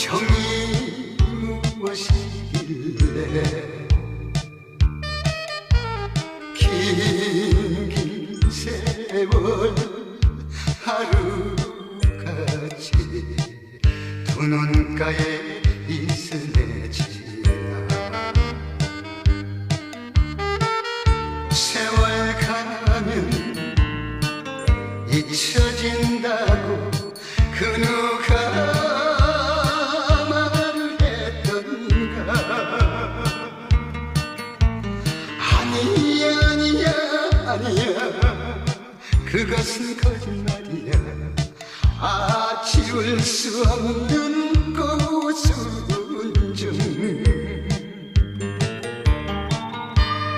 그 정이 무엇이길래 긴긴 세월 하루같이 두 눈가에 있으네 지나 세월 가면 잊혀진다고 그눈 그것은 거짓말이야. 아 지울 수 없는